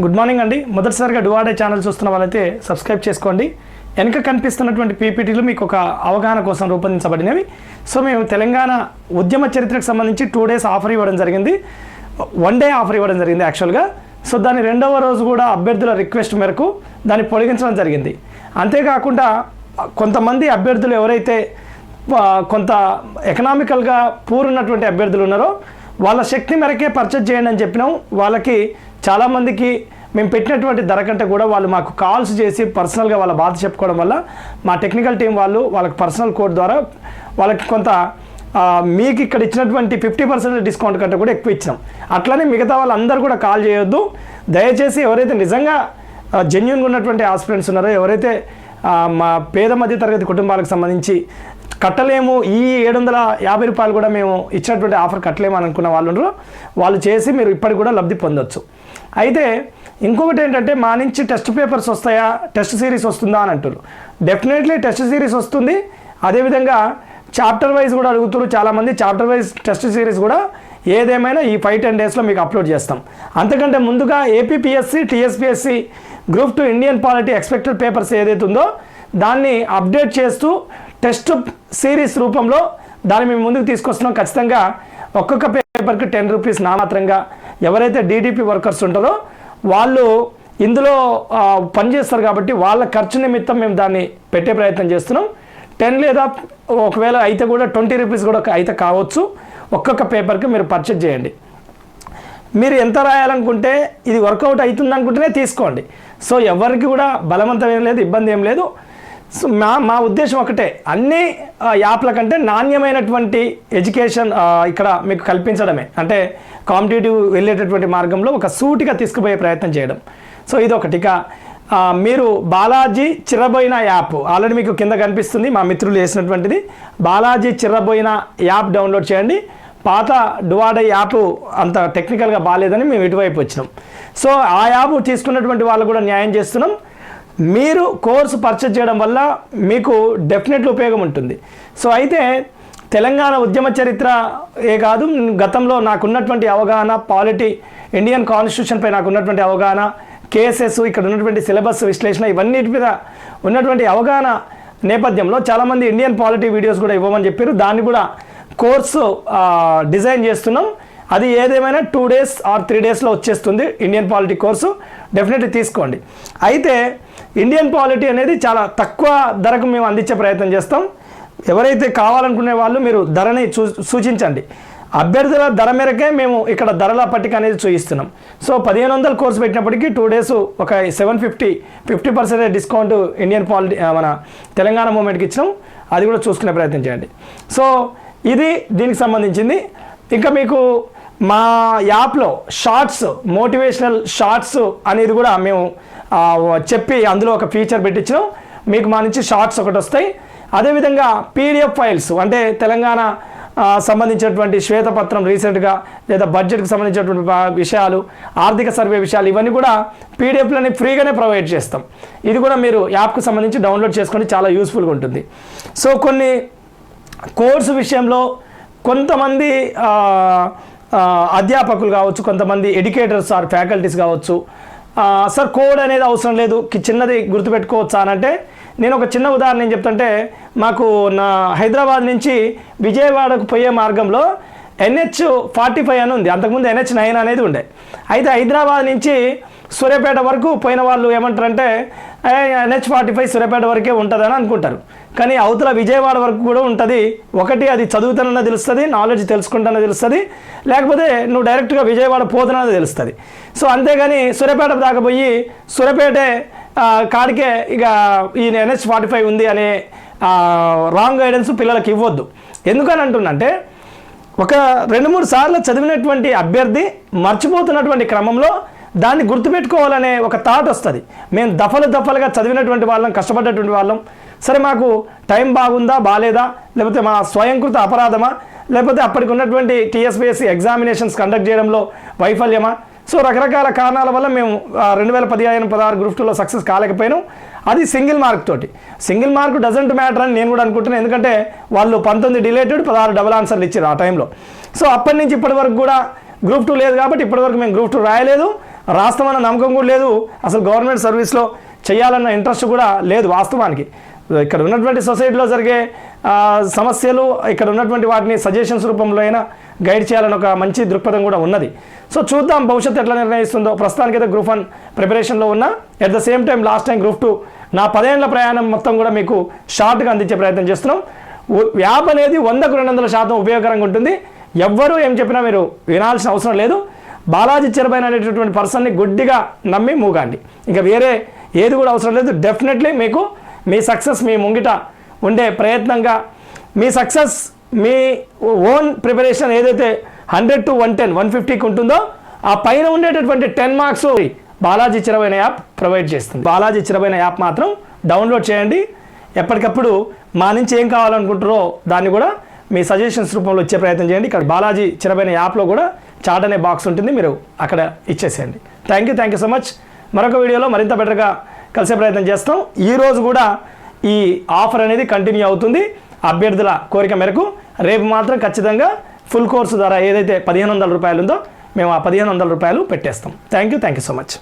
Good morning అండి. మొదటిసారిగా డువాడే channel చూస్తున్న వాళ్ళైతే సబ్స్క్రైబ్ చేసుకోండి. వెనక కనిపిస్తున్నటువంటి పీపీటీలు మీకు ఒక అవగాహన కోసం రూపొందించబడినవి. సో మేము తెలంగాణ ఉద్యమ చరిత్రకు సంబంధించి టూ డేస్ ఆఫర్ ఇవ్వడం జరిగింది. వన్ డే ఆఫర్ ఇవ్వడం జరిగింది యాక్చువల్గా సో దాని రెండవ రోజు కూడా అభ్యర్థుల రిక్వెస్ట్ మేరకు దాన్ని పొడిగించడం జరిగింది. అంతేకాకుండా కొంతమంది అభ్యర్థులు ఎవరైతే కొంత ఎకనామికల్గా పూర్ ఉన్నటువంటి అభ్యర్థులు ఉన్నారో వాళ్ళ శక్తి మేరకే పర్చేజ్ చేయండి అని చెప్పినాం. వాళ్ళకి చాలామందికి మేము పెట్టినటువంటి ధర కంటే కూడా వాళ్ళు మాకు కాల్స్ చేసి పర్సనల్గా వాళ్ళ బాధ చెప్పుకోవడం వల్ల మా టెక్నికల్ టీం వాళ్ళు వాళ్ళకి పర్సనల్ కోడ్ ద్వారా వాళ్ళకి కొంత మీకు ఇక్కడ ఇచ్చినటువంటి ఫిఫ్టీ పర్సెంట్ డిస్కౌంట్ కంటే కూడా ఎక్కువ ఇచ్చినాం. అట్లనే మిగతా వాళ్ళందరూ కూడా కాల్ చేయొద్దు. దయచేసి ఎవరైతే నిజంగా జెన్యున్గా ఉన్నటువంటి ఆస్పిరెంట్స్ ఉన్నారో ఎవరైతే మా పేద మధ్య తరగతి కుటుంబాలకు సంబంధించి కట్టలేము. ఈ ఏడు వందల యాభై రూపాయలు కూడా మేము ఇచ్చినటువంటి ఆఫర్ కట్టలేము అని అనుకున్న వాళ్ళు వాళ్ళు చేసి మీరు ఇప్పటికి కూడా లబ్ధి పొందొచ్చు. అయితే ఇంకొకటి ఏంటంటే మా నుంచి టెస్ట్ పేపర్స్ వస్తాయా? టెస్ట్ సిరీస్ వస్తుందా అని అంటారు డెఫినెట్లీ టెస్ట్ సిరీస్ వస్తుంది. అదేవిధంగా చాప్టర్ వైజ్ కూడా అడుగుతారు చాలామంది. చాప్టర్ వైజ్ టెస్ట్ సిరీస్ కూడా ఏదేమైనా ఈ ఫైవ్ టెన్ డేస్లో మీకు అప్లోడ్ చేస్తాం. అంతకంటే ముందుగా APPSC TSPSC group two Indian polity expected papers ఏదైతే ఉందో దాన్ని అప్డేట్ చేస్తూ టెస్ట్ సిరీస్ రూపంలో దాన్ని మేము ముందుకు తీసుకొస్తున్నాం. ఖచ్చితంగా ఒక్కొక్క పేపర్కి టెన్ రూపీస్ నామాత్రంగా ఎవరైతే డీడీపీ వర్కర్స్ ఉంటారో వాళ్ళు ఇందులో పనిచేస్తారు కాబట్టి వాళ్ళ ఖర్చు నిమిత్తం మేము దాన్ని పెట్టే ప్రయత్నం చేస్తున్నాం. టెన్ లేదా ఒకవేళ అయితే కూడా ట్వంటీ రూపీస్ కూడా అయితే కావచ్చు. ఒక్కొక్క పేపర్కి మీరు పర్చేజ్ చేయండి. మీరు ఎంత రాయాలనుకుంటే ఇది వర్కౌట్ అవుతుంది అనుకుంటేనే తీసుకోండి. సో ఎవరికి కూడా బలవంతం ఏం లేదు ఇబ్బంది ఏం లేదు. సో మా మా ఉద్దేశం ఒకటే. అన్ని యాప్ల కంటే నాణ్యమైనటువంటి ఎడ్యుకేషన్ ఇక్కడ మీకు కల్పించడమే. అంటే కాంపిటేటివ్ వెళ్ళేటటువంటి మార్గంలో ఒక సూటిగా తీసుకుపోయే ప్రయత్నం చేయడం. సో ఇది ఒకటి ఇక మీరు బాలాజీ చిర్రబోయిన యాప్. ఆల్రెడీ మీకు కింద కనిపిస్తుంది మా మిత్రులు చేసినటువంటిది. బాలాజీ చిర్రబోయిన యాప్ డౌన్లోడ్ చేయండి. పాత డువాడే యాప్ అంత టెక్నికల్గా బాగాలేదని మేము ఇటువైపు వచ్చినాం. సో ఆ యాప్ తీసుకున్నటువంటి వాళ్ళు కూడా న్యాయం చేస్తున్నాం. మీరు కోర్సు పర్చేజ్ చేయడం వల్ల మీకు డెఫినెట్లీ ఉపయోగం ఉంటుంది. సో అయితే తెలంగాణ ఉద్యమ చరిత్ర ఏ కాదు గతంలో నాకున్నటువంటి అవగాహన పాలిటీ ఇండియన్ కాన్స్టిట్యూషన్పై నాకు ఉన్నటువంటి అవగాహన కేసెస్ ఇక్కడ ఉన్నటువంటి సిలబస్ విశ్లేషణ ఇవన్నిటి మీద ఉన్నటువంటి అవగాహన నేపథ్యంలో చాలామంది ఇండియన్ పాలిటీ వీడియోస్ కూడా ఇవ్వమని చెప్పారు. దాన్ని కూడా కోర్సు డిజైన్ చేస్తున్నాం. అది ఏదేమైనా టూ డేస్ ఆర్ త్రీ డేస్లో వచ్చేస్తుంది ఇండియన్ పాలిటీ కోర్సు డెఫినెట్లీ తీసుకోండి. అయితే ఇండియన్ పాలిటీ అనేది చాలా తక్కువ ధరకు మేము అందించే ప్రయత్నం చేస్తాం. ఎవరైతే కావాలనుకునే వాళ్ళు మీరు ధరని చూ సూచించండి. అభ్యర్థుల ధర మేరకే మేము ఇక్కడ ధరల పట్టిక అనేది చూపిస్తున్నాం సో పదిహేను వందల కోర్సు పెట్టినప్పటికీ టూ డేస్ ఒక seven fifty fifty percent discount Indian polity మన తెలంగాణ మూమెంట్కి ఇచ్చినాం. అది కూడా చూసుకునే ప్రయత్నం చేయండి. సో ఇది దీనికి సంబంధించింది. ఇంకా మీకు మా యాప్లో షార్ట్స్ మోటివేషనల్ షార్ట్స్ అనేది కూడా మేము చెప్పి అందులో ఒక ఫీచర్ పెట్టించినాం. మీకు మా నుంచి షార్ట్స్ ఒకటి వస్తాయి. అదేవిధంగా పీడిఎఫ్ ఫైల్స్ అంటే తెలంగాణ సంబంధించినటువంటి శ్వేతపత్రం రీసెంట్గా లేదా బడ్జెట్కి సంబంధించినటువంటి విషయాలు ఆర్థిక సర్వే విషయాలు ఇవన్నీ కూడా పీడిఎఫ్లని ఫ్రీగానే ప్రొవైడ్ చేస్తాం. ఇది కూడా మీరు యాప్కు సంబంధించి డౌన్లోడ్ చేసుకొని చాలా యూస్ఫుల్గా ఉంటుంది. సో కొన్ని కోర్సు విషయంలో కొంతమంది అధ్యాపకులు కావచ్చు కొంతమంది ఎడ్యుకేటర్స్ ఆర్ ఫ్యాకల్టీస్ కావచ్చు. సార్ కోడ్ అనేది అవసరం లేదు. చిన్నది గుర్తుపెట్టుకోవచ్చా అని అంటే నేను ఒక చిన్న ఉదాహరణ ఏం చెప్తుంటే మాకు నా హైదరాబాద్ నుంచి విజయవాడకు పోయే మార్గంలో ఎన్హెచ్ ఫార్టీ ఫైవ్ అని ఉంది. అంతకుముందు ఎన్హెచ్ నైన్ అనేది ఉండే. అయితే హైదరాబాద్ నుంచి సూర్యాపేట వరకు పోయిన వాళ్ళు ఏమంటారంటే ఎన్హెచ్ ఫార్టీ ఫైవ్ సూర్యాపేట వరకే ఉంటుందని అనుకుంటారు. కానీ అవతల విజయవాడ వరకు కూడా ఉంటుంది. ఒకటి అది చదువుతానన్న తెలుస్తుంది నాలెడ్జ్ తెలుసుకుంటానో తెలుస్తుంది. లేకపోతే నువ్వు డైరెక్ట్గా విజయవాడ పోతానని తెలుస్తుంది. సో అంతేగాని సూర్యాపేట దాకా పోయి సూర్యాపేటే కాడికే ఇక ఈ ఎన్హెచ్ ఫార్టీ ఫైవ్ ఉంది అనే రాంగ్ గైడెన్స్ పిల్లలకి ఇవ్వద్దు. ఎందుకని అంటున్నంటే ఒక రెండు మూడు సార్లు చదివినటువంటి అభ్యర్థి మర్చిపోతున్నటువంటి క్రమంలో దాన్ని గుర్తుపెట్టుకోవాలనే ఒక థాట్ వస్తుంది. మేము దఫలు దఫలుగా చదివినటువంటి వాళ్ళం కష్టపడ్డటువంటి వాళ్ళం. సరే మాకు టైం బాగుందా బాగాలేదా లేకపోతే మా స్వయంకృత అపరాధమా? లేకపోతే అప్పటికి ఉన్నటువంటి టీఎస్పీఎస్సీ ఎగ్జామినేషన్స్ కండక్ట్ చేయడంలో వైఫల్యమా? సో రకరకాల కారణాల వల్ల మేము రెండు వేల పదిహేను పదహారు గ్రూప్ టూలో సక్సెస్ కాలేకపోయినాం. అది సింగిల్ మార్క్ తోటి. సింగిల్ మార్క్ డజంట్ మ్యాటర్ అని నేను కూడా అనుకుంటున్నాను. ఎందుకంటే వాళ్ళు పంతొమ్మిది డిలేటెడ్ పదహారు డబల్ ఆన్సర్లు ఇచ్చారు ఆ టైంలో. సో అప్పటి నుంచి ఇప్పటి వరకు కూడా గ్రూప్ టూ లేదు కాబట్టి ఇప్పటివరకు మేము గ్రూప్ టూ రాయలేదు. రాస్తామన్న నమ్మకం కూడా లేదు. అసలు గవర్నమెంట్ సర్వీస్లో చేయాలన్న ఇంట్రెస్ట్ కూడా లేదు వాస్తవానికి. ఇక్కడ ఉన్నటువంటి సొసైటీలో జరిగే సమస్యలు ఇక్కడ ఉన్నటువంటి వాటిని సజెషన్స్ రూపంలో అయినా గైడ్ చేయాలని ఒక మంచి దృక్పథం కూడా ఉన్నది. సో చూద్దాం భవిష్యత్తు ఎట్లా నిర్ణయిస్తుందో. ప్రస్తుతానికి అయితే గ్రూప్ వన్ ప్రిపరేషన్లో ఉన్నా. At the same time last time group two నా పదేళ్ళ ప్రయాణం మొత్తం కూడా మీకు షార్ట్గా అందించే ప్రయత్నం చేస్తున్నాం. యాప్ అనేది వందకు రెండు వందల శాతం ఉపయోగకరంగా ఉంటుంది. ఎవ్వరూ ఏం చెప్పినా మీరు వినాల్సిన అవసరం లేదు. బాలాజీ చెరబైన అనేటటువంటి పర్సన్ని గుడ్డిగా నమ్మి మూగండి. ఇంకా వేరే ఏది కూడా అవసరం లేదు. డెఫినెట్లీ మీకు మీ సక్సెస్ మీ ముంగిట ఉండే ప్రయత్నంగా మీ సక్సెస్ మీ ఓన్ ప్రిపరేషన్ ఏదైతే hundred to one ten one ఫిఫ్టీకి ఉంటుందో ఆ పైన ఉండేటటువంటి ten marks Balaji Chiravaina app provide చేస్తుంది. బాలాజీ చిరవైన యాప్ మాత్రం డౌన్లోడ్ చేయండి. ఎప్పటికప్పుడు మా నుంచి ఏం కావాలనుకుంటారో దాన్ని కూడా మీ సజెషన్స్ రూపంలో ఇచ్చే ప్రయత్నం చేయండి. ఇక్కడ బాలాజీ చిరబైన యాప్లో కూడా చాట్ అనే బాక్స్ ఉంటుంది. మీరు అక్కడ ఇచ్చేసేయండి. Thank you thank you so much మరొక వీడియోలో మరింత బెటర్గా కలిసే ప్రయత్నం చేస్తాం. ఈరోజు కూడా ఈ ఆఫర్ అనేది కంటిన్యూ అవుతుంది. అభ్యర్థుల కోరిక మేరకు రేపు మాత్రం ఖచ్చితంగా ఫుల్ కోర్సు ధర ఏదైతే పదిహేను వందల రూపాయలు ఉందో మేము ఆ పదిహేను వందల రూపాయలు పెట్టేస్తాం. Thank you thank you so much